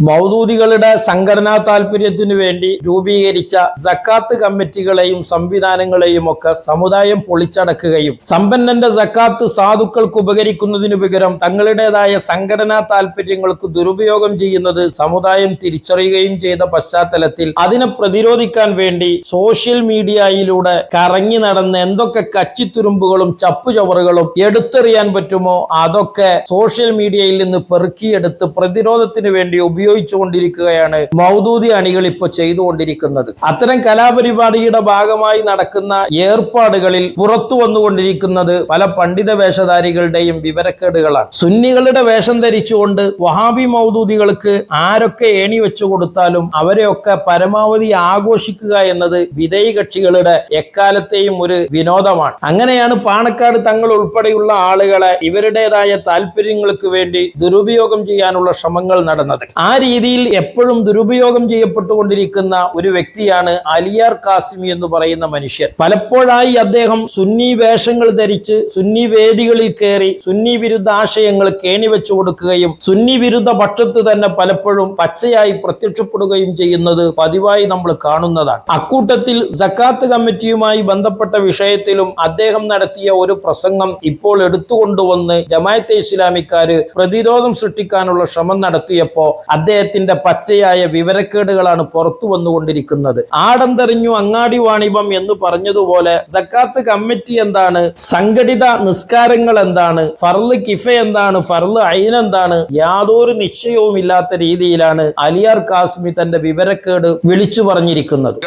മൗദൂദികളുടെ സംഘടനാ താല്പര്യത്തിനു വേണ്ടി രൂപീകരിച്ച സക്കാത്ത് കമ്മിറ്റികളെയും സംവിധാനങ്ങളെയും ഒക്കെ സമുദായം പൊളിച്ചടക്കുകയും സമ്പന്നന്റെ സക്കാത്ത് സാധുക്കൾക്ക് ഉപകരിക്കുന്നതിനു പകരം തങ്ങളുടേതായ സംഘടനാ താല്പര്യങ്ങൾക്ക് ദുരുപയോഗം ചെയ്യുന്നത് സമുദായം തിരിച്ചറിയുകയും ചെയ്ത പശ്ചാത്തലത്തിൽ അതിനെ പ്രതിരോധിക്കാൻ വേണ്ടി സോഷ്യൽ മീഡിയയിലൂടെ കറങ്ങി നടന്ന് എന്തൊക്കെ കച്ചിത്തുരുമ്പുകളും ചപ്പുചവറുകളും എടുത്തെറിയാൻ പറ്റുമോ അതൊക്കെ സോഷ്യൽ മീഡിയയിൽ നിന്ന് പെറുക്കിയെടുത്ത് പ്രതിരോധത്തിന് വേണ്ടി ഉപയോഗിച്ചുകൊണ്ടിരിക്കുകയാണ്. മൗദൂദി അണികൾ ഇപ്പോൾ ചെയ്തുകൊണ്ടിരിക്കുന്നത്. അത്തരം കലാപരിപാടിയുടെ ഭാഗമായി നടക്കുന്ന ഏർപ്പാടുകളിൽ പുറത്തു വന്നുകൊണ്ടിരിക്കുന്നത് പല പണ്ഡിത വേഷധാരികളുടെയും വിവരക്കേടുകളാണ്. സുന്നികളുടെ വേഷം ധരിച്ചുകൊണ്ട് വഹാബി മൗദൂദികൾക്ക് ആരൊക്കെ ഏണി വെച്ചു കൊടുത്താലും അവരെയൊക്കെ പരമാവധി ആഘോഷിക്കുക എന്നത് വിധേയ കക്ഷികളുടെ എക്കാലത്തെയും ഒരു വിനോദമാണ്. അങ്ങനെയാണ് പാണക്കാട് തങ്ങൾ ഉൾപ്പെടെയുള്ള ആളുകളെ ഇവരുടേതായ താല്പര്യങ്ങൾക്ക് വേണ്ടി ദുരുപയോഗം ചെയ്യാനുള്ള ശ്രമങ്ങൾ നടന്നത്. ആ രീതിയിൽ എപ്പോഴും ദുരുപയോഗം ചെയ്യപ്പെട്ടുകൊണ്ടിരിക്കുന്ന ഒരു വ്യക്തിയാണ് അലിയാർ കാസിമി എന്ന് പറയുന്ന മനുഷ്യൻ. പലപ്പോഴായി അദ്ദേഹം സുന്നി വേഷങ്ങൾ ധരിച്ച് സുന്നി വേദികളിൽ കയറി സുന്നി വിരുദ്ധ ആശയങ്ങൾ കേണിവെച്ചു കൊടുക്കുകയും സുന്നി വിരുദ്ധ പക്ഷത്ത് തന്നെ പലപ്പോഴും പച്ചയായി പ്രത്യക്ഷപ്പെടുകയും ചെയ്യുന്നത് പതിവായി നമ്മൾ കാണുന്നതാണ്. അക്കൂട്ടത്തിൽ സക്കാത്ത് കമ്മിറ്റിയുമായി ബന്ധപ്പെട്ട വിഷയത്തിലും അദ്ദേഹം നടത്തിയ ഒരു പ്രസംഗം ഇപ്പോൾ എടുത്തുകൊണ്ടുവന്ന് ജമായത്തെ ഇസ്ലാമിക്കാര് പ്രതിരോധം സൃഷ്ടിക്കാനുള്ള ശ്രമം നടത്തിയപ്പോ അദ്ദേഹത്തിന്റെ പച്ചയായ വിവരക്കേടുകളാണ് പുറത്തു വന്നുകൊണ്ടിരിക്കുന്നത്. ആടന്തറിഞ്ഞു അങ്ങാടി വാണിഭം എന്ന് പറഞ്ഞതുപോലെ സക്കാത്ത് കമ്മിറ്റി എന്താണ്? സംഘടിത നിസ്കാരങ്ങൾ എന്താണ്? ഫർൾ കിഫ എന്താണ്? ഫർൾ അയിൻ എന്താണ്? യാതൊരു നിശ്ചയവും ഇല്ലാത്ത രീതിയിലാണ് അലിയാർ കാസ്മി തന്റെ വിവരക്കേട് വിളിച്ചു പറഞ്ഞിരിക്കുന്നത്.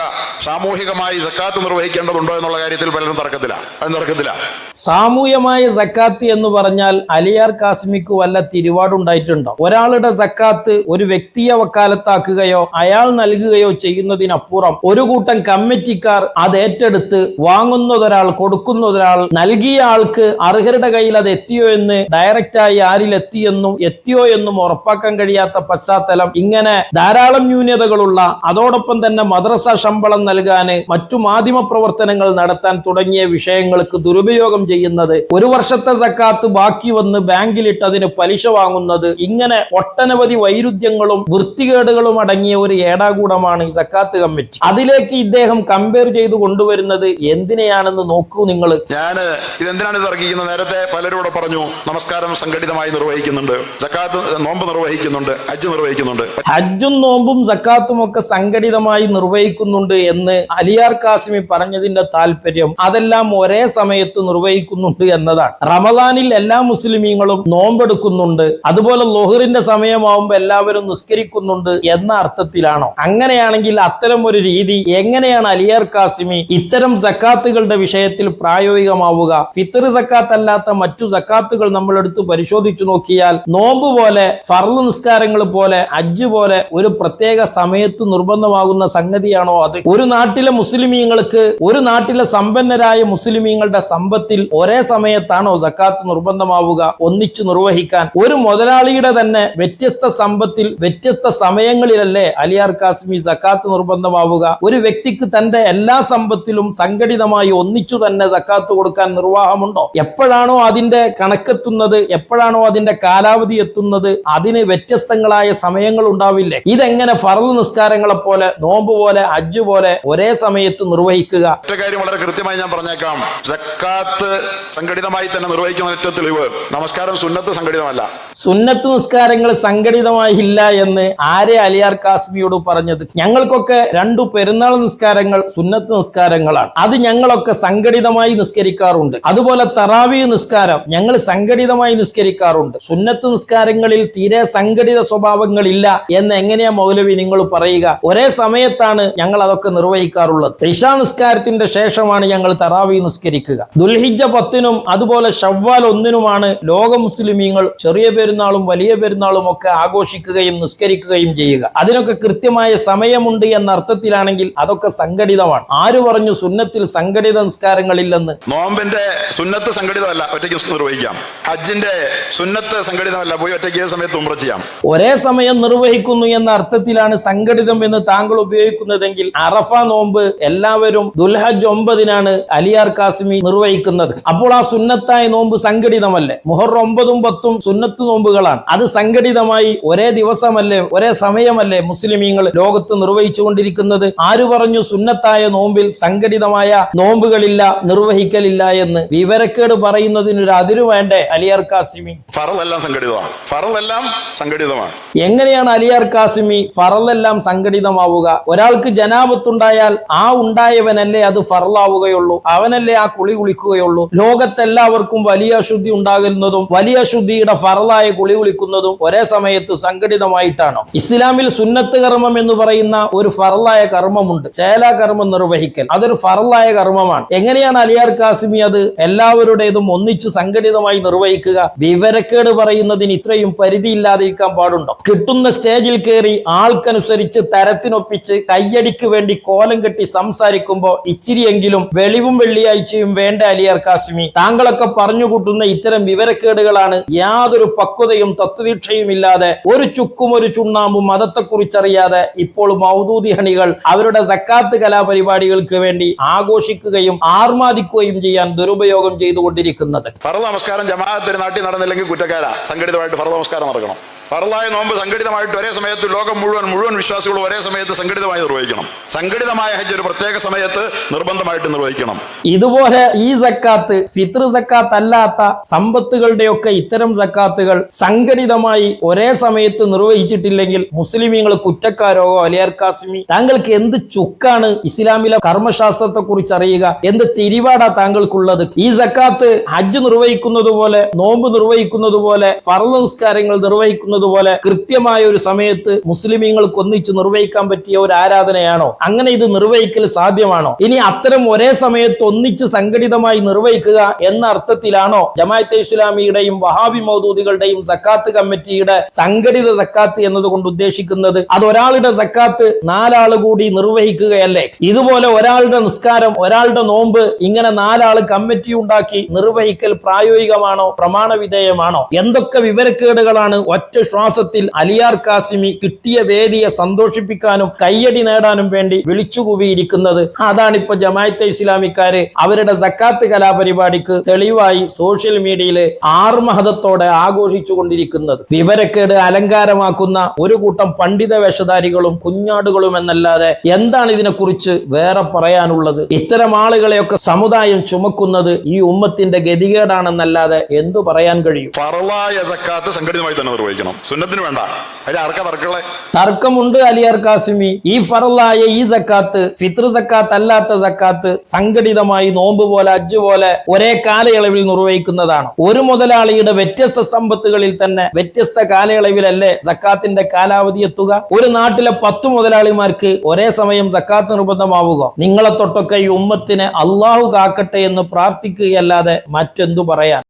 സാമൂഹികമായി സക്കാത്ത് നിർവഹിക്കേണ്ടതുണ്ടോ എന്നുള്ള കാര്യത്തിൽ പലരും തർക്കത്തില. സാമൂഹ്യമായ സക്കാത്ത് എന്ന് പറഞ്ഞാൽ അലിയാർ കാസ്മിക്ക് വല്ല തിരുവാടുണ്ടായിട്ടുണ്ടോ? ഒരാളുടെ സക്കാത്ത് ഒരു വ്യക്തിയെ വക്കാലത്താക്കുകയോ അയാൾ നൽകുകയോ ചെയ്യുന്നതിനപ്പുറം ഒരു കൂട്ടം കമ്മിറ്റിക്കാർ അത് ഏറ്റെടുത്ത് വാങ്ങുന്നതൊരാൾ കൊടുക്കുന്നതൊരാൾ നൽകിയ ആൾക്ക് അർഹരുടെ കയ്യിൽ അത് എത്തിയോ എന്ന് ഡയറക്റ്റായി ആരിൽ എത്തിയെന്നും എത്തിയോ എന്നും ഉറപ്പാക്കാൻ കഴിയാത്ത പശ്ചാത്തലം. ഇങ്ങനെ ധാരാളം ന്യൂനതകളുള്ള അതോടൊപ്പം തന്നെ മദ്രസ ശമ്പളം നൽകാന് മറ്റു മാധ്യമ പ്രവർത്തനങ്ങൾ നടത്താൻ തുടങ്ങിയ വിഷയങ്ങൾക്ക് ദുരുപയോഗം ചെയ്യുന്നത് ഒരു വർഷത്തെ സക്കാത്ത് ബാക്കി വന്ന് ബാങ്കിലിട്ട് അതിന് പലിശ വാങ്ങുന്നത് ഇങ്ങനെ ഒട്ടനവധി വൈരുദ്ധ്യങ്ങളും വൃത്തികേടുകളും അടങ്ങിയ ഒരു ഏടാകൂടമാണ് ഈ സക്കാത്ത് കമ്മിറ്റി. അതിലേക്ക് ഇദ്ദേഹം കമ്പയർ ചെയ്ത് കൊണ്ടുവരുന്നത് എന്തിനെയാണെന്ന് നോക്കൂ നിങ്ങൾ ഞാൻ ഇതെന്തിനാണ് ഇത് തർക്കിക്കുന്നത് നേരത്തെ പലരും ഇവിടെ പറഞ്ഞു നമസ്കാരം സംഘടിതമായി നിർവഹിക്കുന്നുണ്ട്. സക്കാത്ത് നോമ്പ് നിർവഹിക്കുന്നുണ്ട് ഹജ്ജ് നിർവഹിക്കുന്നുണ്ട്. ഹജ്ജും നോമ്പും സക്കാത്തും ഒക്കെ സംഘടിതമായി നിർവഹിക്കുന്നുണ്ട് എന്ന് അലിയാർ കാസിമി പറഞ്ഞതിന്റെ താല്പര്യം അതെല്ലാം ഒരേ സമയത്ത് നിർവഹിക്കുന്നുണ്ട് എന്നതാണ്. റമദാനിൽ എല്ലാ മുസ്ലിമീങ്ങളും നോമ്പെടുക്കുന്നുണ്ട്. അതുപോലെ ലോഹറിന്റെ സമയമാവുമ്പോൾ എല്ലാവരും നിസ്കരിക്കുന്നുണ്ട് എന്ന അർത്ഥത്തിലാണോ? അങ്ങനെയാണെങ്കിൽ അത്തരം ഒരു രീതി എങ്ങനെയാണ് അലിയർ കാസിമി ഇത്തരം സക്കാത്തുകളുടെ വിഷയത്തിൽ പ്രായോഗികമാവുക? ഫിത്തർ സക്കാത്ത് അല്ലാത്ത മറ്റു സക്കാത്തുകൾ നമ്മൾ എടുത്ത് പരിശോധിച്ചു നോക്കിയാൽ നോമ്പ് പോലെ ഫർൾ നിസ്കാരങ്ങൾ പോലെ അജ്ജ് പോലെ ഒരു പ്രത്യേക സമയത്ത് നിർബന്ധമാകുന്ന സംഗതിയാണോ അത്? ഒരു നാട്ടിലെ മുസ്ലിമീങ്ങൾക്ക് ഒരു നാട്ടിലെ സമ്പന്നരായ മുസ്ലിമീങ്ങളുടെ സമ്പത്തിൽ ഒരേ സമയത്താണോ സക്കാത്ത് നിർബന്ധമാവുക? ഒന്നിച്ചു നിർവഹിക്കാൻ. ഒരു മുതലാളിയുടെ തന്നെ വ്യത്യസ്ത സമ്പത്തിൽ വ്യത്യസ്ത സമയങ്ങളിലല്ലേ അലിയാർ കാസ്മി സക്കാത്ത് നിർബന്ധമാവുക? ഒരു വ്യക്തിക്ക് തന്റെ എല്ലാ സമ്പത്തിലും സംഘടിതമായി ഒന്നിച്ചു തന്നെ സക്കാത്ത് കൊടുക്കാൻ നിർവാഹമുണ്ടോ? എപ്പോഴാണോ അതിന്റെ കണക്കെത്തുന്നത് എപ്പോഴാണോ അതിന്റെ കാലാവധി എത്തുന്നത് അതിന് വ്യത്യസ്തങ്ങളായ സമയങ്ങൾ ഉണ്ടാവില്ലേ? ഇതെങ്ങനെ ഫറവ് നിസ്കാരങ്ങളെ പോലെ നോമ്പ് പോലെ ഹജ്ജ് പോലെ ഒരേ സമയത്ത് നിർവഹിക്കുക? കാര്യം വളരെ കൃത്യമായി ഞാൻ പറഞ്ഞേക്കാം. സക്കാത്ത് സംഘടിതമായി തന്നെ നിർവഹിക്കുന്ന ഏറ്റവും തെളിവ്. നമസ്കാരം സുന്നത്ത് സംഘടിതമല്ല. സുന്നത്ത് നിസ്കാരങ്ങൾ സംഘടിതമായില്ല എന്ന് ആരെ അലിയാർ കാസ്മിയോട് പറഞ്ഞത്? ഞങ്ങൾക്കൊക്കെ രണ്ടു പെരുന്നാൾ നിസ്കാരങ്ങൾ സുന്നത്ത് നിസ്കാരങ്ങളാണ്. അത് ഞങ്ങളൊക്കെ സംഘടിതമായി നിസ്കരിക്കാറുണ്ട്. അതുപോലെ തറാവി നിസ്കാരം ഞങ്ങൾ സംഘടിതമായി നിസ്കരിക്കാറുണ്ട്. സുന്നത്ത് നിസ്കാരങ്ങളിൽ തീരെ സംഘടിത സ്വഭാവങ്ങളില്ല എന്ന് എങ്ങനെയാ മൗലവി നിങ്ങൾ പറയുക? ഒരേ സമയത്താണ് ഞങ്ങൾ അതൊക്കെ നിർവഹിക്കാറുള്ളത്. ഇഷാ നിസ്കാരത്തിന്റെ ശേഷമാണ് ഞങ്ങൾ തറാവി നിസ്കരിക്കുക. ദുൽഹിജ പത്തിനും അതുപോലെ ഷവ്വാൽ ഒന്നിനുമാണ് ലോക മുസ്ലിമീങ്ങൾ ചെറിയ പെരുന്നാളും വലിയ പെരുന്നാളും ഒക്കെ ആഘോഷിക്കുകയും നിസ്കരിക്കുകയും ചെയ്യുക. അതിനൊക്കെ കൃത്യമായ സമയമുണ്ട് എന്ന അർത്ഥത്തിലാണെങ്കിൽ അതൊക്കെ സംഘടിതമാണ്. ആര് പറഞ്ഞു സുന്നത്തിൽ സംഘടിത നിസ്കാരങ്ങളില്ലെന്ന്? നോമ്പിന്റെ സുന്നത്ത് സംഘടിതമല്ല ഒറ്റയ്ക്ക് നിർവഹിക്കാം. ഹജ്ജിന്റെ സുന്നത്ത് സംഘടിതമല്ല പോയി ഒറ്റയ്ക്ക് സമയത്ത് ഉമ്ര ചെയ്യാം. ഒരേ സമയം നിർവഹിക്കുന്നു എന്ന അർത്ഥത്തിലാണ് സംഘടിതം എന്ന് താങ്കൾ ഉപയോഗിക്കുന്നതെങ്കിൽ അറഫ നോമ്പ് എല്ലാവരും ദുൽഹജ് ഒമ്പതിനാണ് അലിയാർ കാസിമി നിർവഹിക്കുന്നത്. അപ്പോൾ ആ സുന്നത്തായ നോമ്പ് സംഘടിതമല്ലേ? മുഹർ ഒമ്പതും പത്തും സുന്നത്ത് നോമ്പുകളാണ്. അത് സംഘടിതമായി ഒരേ ദിവസം ദിവസമല്ലേ ഒരേ സമയമല്ലേ മുസ്ലിമീങ്ങൾ ലോകത്ത് നിർവഹിച്ചുകൊണ്ടിരിക്കുന്നത്? ആര് പറഞ്ഞു സുന്നത്തായ നോമ്പിൽ സംഘടിതമായ നോമ്പുകളില്ല നിർവഹിക്കലില്ല എന്ന്? വിവരക്കേട് പറയുന്നതിന് ഒരു അതിര് വേണ്ടേ അലിയാർ കാസിമി ഫറലെല്ലാം സംഘടിതമാണ്. ഫറലെല്ലാം സംഘടിതമാണ്. എങ്ങനെയാണ് അലിയാർ കാസിമി ഫറലെല്ലാം സംഘടിതമാവുക? ഒരാൾക്ക് ജനാപത്തുണ്ടായാൽ ആ ഉണ്ടായവനല്ലേ അത് ഫറലാവുകയുള്ളൂ അവനല്ലേ ആ കുളി കുളിക്കുകയുള്ളൂ. ലോകത്തെല്ലാവർക്കും വലിയ അശുദ്ധി ഉണ്ടാകുന്നതും വലിയ അശുദ്ധിയുടെ ഫറലായ കുളി കുളിക്കുന്നതും ഒരേ സമയത്ത് സംഘടിതമായിട്ടാണോ ഇസ്ലാമിൽ സുന്നത്ത് കർമ്മം എന്ന് പറയുന്ന ഒരു ഫറലായ കർമ്മമുണ്ട്. ചേല കർമ്മം നിർവഹിക്കൽ. അതൊരു ഫറലായ കർമ്മമാണ്. എങ്ങനെയാണ് അലിയാർ കാസിമി അത് എല്ലാവരുടേതും ഒന്നിച്ചു സംഘടിതമായി നിർവഹിക്കുക? വിവരക്കേട് പറയുന്നതിന് ഇത്രയും പരിധിയില്ലാതിരിക്കാൻ പാടുണ്ടോ? കിട്ടുന്ന സ്റ്റേജിൽ കയറി ആൾക്കനുസരിച്ച് തരത്തിനൊപ്പിച്ച് കയ്യടിക്ക് വേണ്ടി കോലം കെട്ടി സംസാരിക്കുമ്പോ ഇച്ചിരിയെങ്കിലും വെളിവും വെള്ളിയാഴ്ചയും വേണ്ട അലിയാർ കാസിമി താങ്കളൊക്കെ പറഞ്ഞു കൂട്ടുന്ന ഇത്തരം വിവരക്കേടുകളാണ് യാതൊരു പക്വതയും തത്വദീക്ഷയും ഇല്ലാതെ ഒരു ചുക്കും ഒരു ചുണ്ണാമ്പും മതത്തെക്കുറിച്ചറിയാതെ ഇപ്പോൾ മൗദൂദി അണികൾ അവരുടെ സക്കാത്ത് കലാപരിപാടികൾക്ക് വേണ്ടി ആഘോഷിക്കുകയും ആർമാദിക്കുകയും ചെയ്യാൻ ദുരുപയോഗം ചെയ്തുകൊണ്ടിരിക്കുന്നത്. ഫറ നമസ്കാരം ജമാഅത്തിന് നാട്ടിൽ നടന്നില്ലെങ്കിൽ കുറ്റക്കാരാ. സംഘടിതമായിട്ട് ഫറ നമസ്കാരം നടക്കണം. ഫറലായ നോമ്പ് സംഘടിതമായിട്ട് ഒരേ സമയത്ത് ലോകം മുഴുവൻ മുഴുവൻ വിശ്വാസികൾ ഒരേ സമയത്ത് സംഘടിതമായി നിർവഹിക്കണം. സംഘടിതമായ ഹജ്ജ് ഒരു പ്രത്യേക സമയത്ത് നിർബന്ധമായിട്ട് നിർവഹിക്കണം. ഇതുപോലെ ഈ സക്കാത്ത് ഫിത്ർ സക്കാത്ത് അല്ലാത്ത സമ്പത്തുകളുടെയൊക്കെ ഇത്തരം സക്കാത്തുകൾ സംഘടിതമായി ഒരേ സമയത്ത് നിർവഹിച്ചിട്ടില്ലെങ്കിൽ മുസ്ലിമീങ്ങൾ കുറ്റക്കാരോ അലിയർ താങ്കൾക്ക് എന്ത് ചുക്കാണ് ഇസ്ലാമിലെ കർമ്മശാസ്ത്രത്തെ കുറിച്ച് അറിയുക? എന്ത് തിരിവാടാ താങ്കൾക്കുള്ളത്? ഈ സക്കാത്ത് ഹജ്ജ് നിർവഹിക്കുന്നത് പോലെ നോമ്പ് നിർവഹിക്കുന്നത് പോലെ നിസ്കാരങ്ങൾ നിർവഹിക്കുന്നത് പോലെ കൃത്യമായ ഒരു സമയത്ത് മുസ്ലിമീങ്ങൾക്ക് ഒന്നിച്ച് നിർവഹിക്കാൻ പറ്റിയ ഒരു ആരാധനയാണോ? അങ്ങനെ ഇത് നിർവഹിക്കൽ സാധ്യമാണോ? ഇനി അത്തരം ഒരേ സമയത്ത് ഒന്നിച്ച് സംഘടിതമായി നിർവഹിക്കുക എന്ന അർത്ഥത്തിലാണോ ജമാഅത്തെ ഇസ്ലാമിയുടെയും വഹാബി മൗദൂദികളുടെയും സക്കാത്ത് കമ്മിറ്റിയുടെ സംഘടിത സക്കാത്ത് എന്നതുകൊണ്ട് ഉദ്ദേശിക്കുന്നത് അത് ഒരാളുടെ സക്കാത്ത് നാലാൾ കൂടി നിർവഹിക്കുകയല്ലേ? ഇതുപോലെ ഒരാളുടെ നിസ്കാരം ഒരാളുടെ നോമ്പ് ഇങ്ങനെ നാലാൾ കമ്മിറ്റി ഉണ്ടാക്കി നിർവഹിക്കൽ പ്രായോഗികമാണോ പ്രമാണ വിധേയമാണോ? എന്തൊക്കെ വിവരക്കേടുകളാണ് ഒറ്റ ശ്വാസത്തിൽ അലിയാർ കാസിമി കിട്ടിയ വേദിയെ സന്തോഷിപ്പിക്കാനും കയ്യടി നേടാനും വേണ്ടി വിളിച്ചുകൂവിയിരിക്കുന്നത് അതാണ് ഇപ്പൊ ജമാഅത്തെ ഇസ്ലാമിക്കാര് അവരുടെ സക്കാത്ത് കലാപരിപാടിക്ക് തെളിവായി സോഷ്യൽ മീഡിയയിൽ ആർമഹതത്തോടെ ആഘോഷിച്ചു കൊണ്ടിരിക്കുന്നത്. വിവരക്കേട് അലങ്കാരമാക്കുന്ന ഒരു കൂട്ടം പണ്ഡിത വേഷധാരികളും കുഞ്ഞാടുകളും എന്നല്ലാതെ എന്താണ് ഇതിനെക്കുറിച്ച് വേറെ പറയാനുള്ളത്? ഇത്തരം ആളുകളെയൊക്കെ സമുദായം ചുമക്കുന്നത് ഈ ഉമ്മത്തിന്റെ ഗതികേടാണെന്നല്ലാതെ എന്തു പറയാൻ കഴിയും? സംഘടിതമായി തന്നെ നിർവഹിക്കണം. സുന്നത്തിന് വേണ്ട. തർക്കമുണ്ട് അലിയാർ കാസിമി ഈ ഫറലായ ഈ സക്കാത്ത് ഫിത്ർ സക്കാത്ത് അല്ലാത്ത സക്കാത്ത് സംഘടിതമായി നോമ്പ് പോലെ അജ്ജ് പോലെ ഒരേ കാലയളവിൽ നിർവഹിക്കുന്നതാണ്. ഒരു മുതലാളിയുടെ വ്യത്യസ്ത സമ്പത്തുകളിൽ തന്നെ വ്യത്യസ്ത കാലയളവിലല്ലേ സക്കാത്തിന്റെ കാലാവധി എത്തുക? ഒരു നാട്ടിലെ പത്ത് മുതലാളിമാർക്ക് ഒരേ സമയം സക്കാത്ത് നിർബന്ധമാവുക. നിങ്ങളെ തൊട്ടൊക്കെ ഈ ഉമ്മത്തിനെ അള്ളാഹു കാക്കട്ടെ എന്ന് പ്രാർത്ഥിക്കുകയല്ലാതെ മറ്റെന്തു പറയാൻ?